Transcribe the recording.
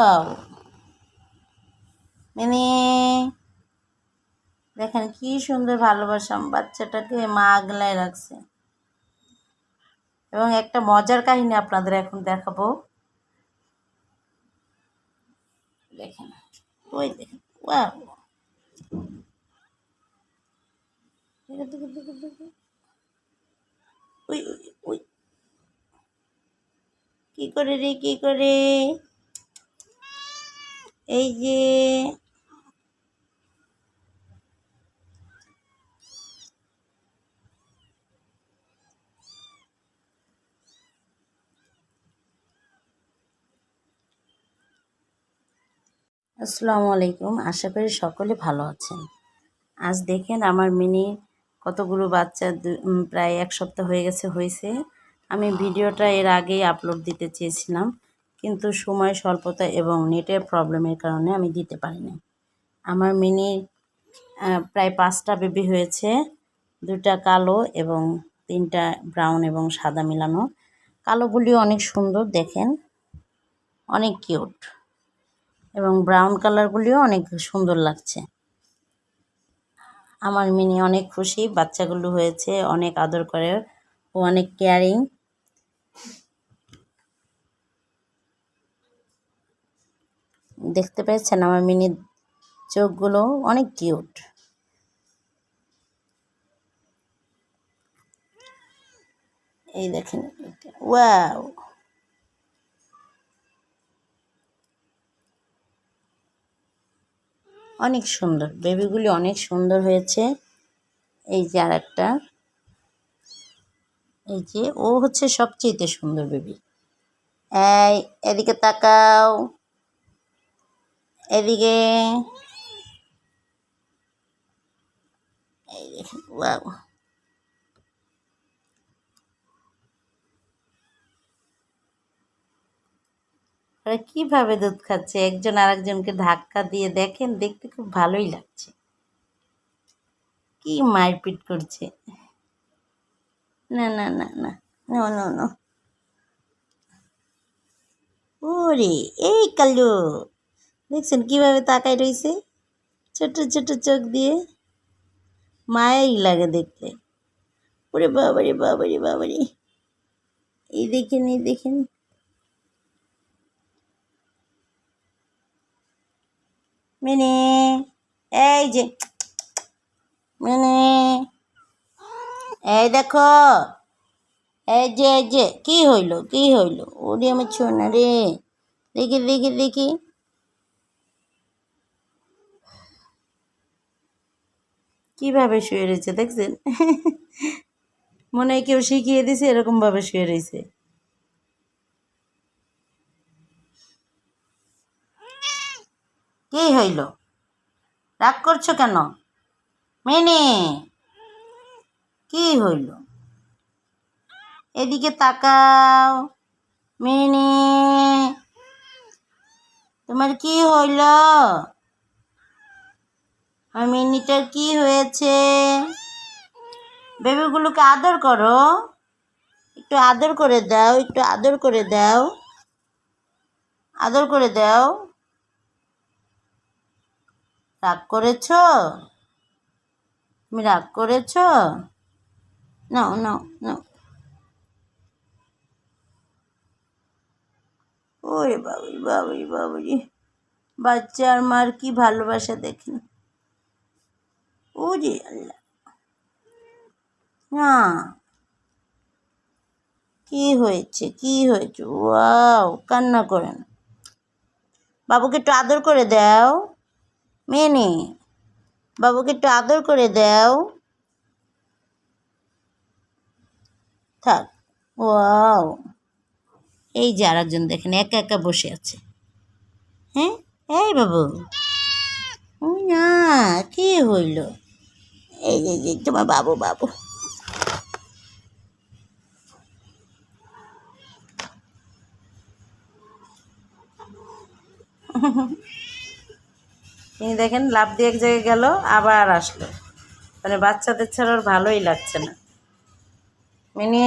Wow mini, দেখেন কি সুন্দর ভালোবাসা বাচ্চাটাকে মা আগলায় রাখছে। এবং একটা মজার কাহিনী আপনাদের এখন দেখাবো। দেখেন, ওই দেখেন ওই ওই। কি করে রে, কি করে? এই যে আসসালামু আলাইকুম। আশা করি সকলে ভালো আছেন। আজ দেখেন আমার মিনি কতগুলো বাচ্চা প্রায় এক সপ্তাহ হয়ে গেছে, হয়েছে। আমি ভিডিওটা এর আগেই আপলোড দিতে চেয়েছিলাম। কিন্তু সময়, স্বল্পতা এবং নেটের প্রবলেমের কারণে আমি দিতে পারিনি। আমার মিনি প্রায় পাঁচটা বেবি হয়েছে দুটা কালো এবং তিনটা ব্রাউন এবং সাদা মিলানো। কালোগুলি অনেক সুন্দর, দেখেন। অনেক কিউট। এবং ব্রাউন কালারগুলিও অনেক সুন্দর লাগছে। আমার মিনি অনেক খুশি, বাচ্চাগুলো হয়েছে, অনেক আদর করে ও অনেক কেয়ারিং। দেখতে পেয়েছেন আমার মিনির চোখগুলো, অনেক কিউট। এই দেখেন ওয়াও! অনেক সুন্দর, বেবিগুলি অনেক সুন্দর হয়েছে। এই যে আর একটা এই যে, ও হচ্ছে সবচেয়েতে সুন্দর বেবি। এই, এদিকে তাকাও। এদিকে। কীভাবে দুধ খাচ্ছে? একজন আর আরেকজনকে ধাক্কা দিয়ে দেখেন, দেখতে খুব ভালোই লাগছে। কি মারপিট করছে? না না না না, নো নো নো। ওরে, এই কালু। দেখছেন কীভাবে তাকায় রয়েছে ছোট ছোট চোখ দিয়ে মায়াই লাগে দেখতে ওরে বাবারে বাবারে বাবারে এই দেখেন এই দেখেন মিনি এই যে মিনি এই দেখো এই যে এই যে কি হইল কি হইল ওরে আমার ছোনা রে দেখি দেখি দেখি কীভাবে শুয়ে রয়েছে দেখছেন? মনে হয় কেউ শিখিয়ে দিছে, এরকম ভাবে শুয়ে রয়েছে। কি হইল? রাগ করছ কেন? মেনে! কি হইল? এদিকে তাকাও, মেনে! তোমার কি হইল? আর মিনিটার কি হয়েছে? বেবিগুলোকে আদর করো। একটু আদর করে দাও, একটু আদর করে দাও। আদর করে দাও। রাগ করেছ? তুমি রাগ করেছ? নাও নাও নাও। ওরে বাবুরি বাবুরি বাবুরি। বাচ্চার মার কি ভালোবাসা দেখেন। ওরে আল্লাহ না কি হয়েছে কি হয়েছে ওয়াও কান্না করেন বাবুকে একটু আদর করে দাও মেনে বাবুকে একটু আদর করে দাও থাক ওয়াও এই যে আরেকজন দেখেন একা একা বসে আছে হ্যাঁ এই বাবু না, কি হইল? এই যে তোমার বাবু বাবু। তিনি দেখেন লাভ দিয়ে এক জায়গায় গেল, আবার আসলো। মানে বাচ্চাদের ছাড়া ওর ভালোই লাগছে না। মিনি!